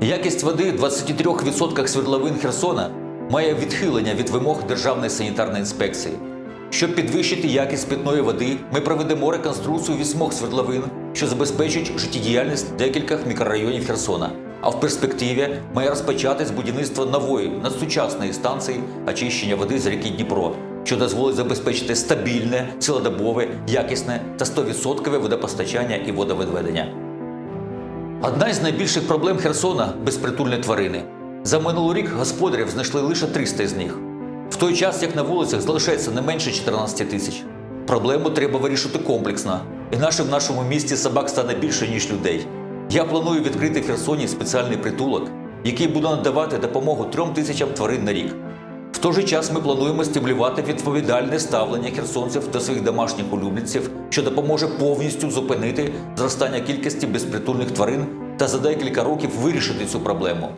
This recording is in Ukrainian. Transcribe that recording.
Якість води в 23% свердловин Херсона має відхилення від вимог Державної санітарної інспекції. Щоб підвищити якість питної води, ми проведемо реконструкцію вісьмох свердловин, що забезпечать життєдіяльність декількох мікрорайонів Херсона. А в перспективі має розпочатись будівництво нової надсучасної станції очищення води з ріки Дніпро, що дозволить забезпечити стабільне, цілодобове, якісне та 100% водопостачання і водовідведення. Одна із найбільших проблем Херсона безпритульні тварини. За минулий рік господарів знайшли лише 300 з них. В той час, як на вулицях залишається не менше 14 тисяч. Проблему треба вирішити комплексно, інакше в нашому місті собак стане більше, ніж людей. Я планую відкрити в Херсоні спеціальний притулок, який буде надавати допомогу трьом тисячам тварин на рік. В той же час ми плануємо стимулювати відповідальне ставлення херсонців до своїх домашніх улюбленців, що допоможе повністю зупинити зростання кількості безпритульних тварин та за декілька років вирішити цю проблему.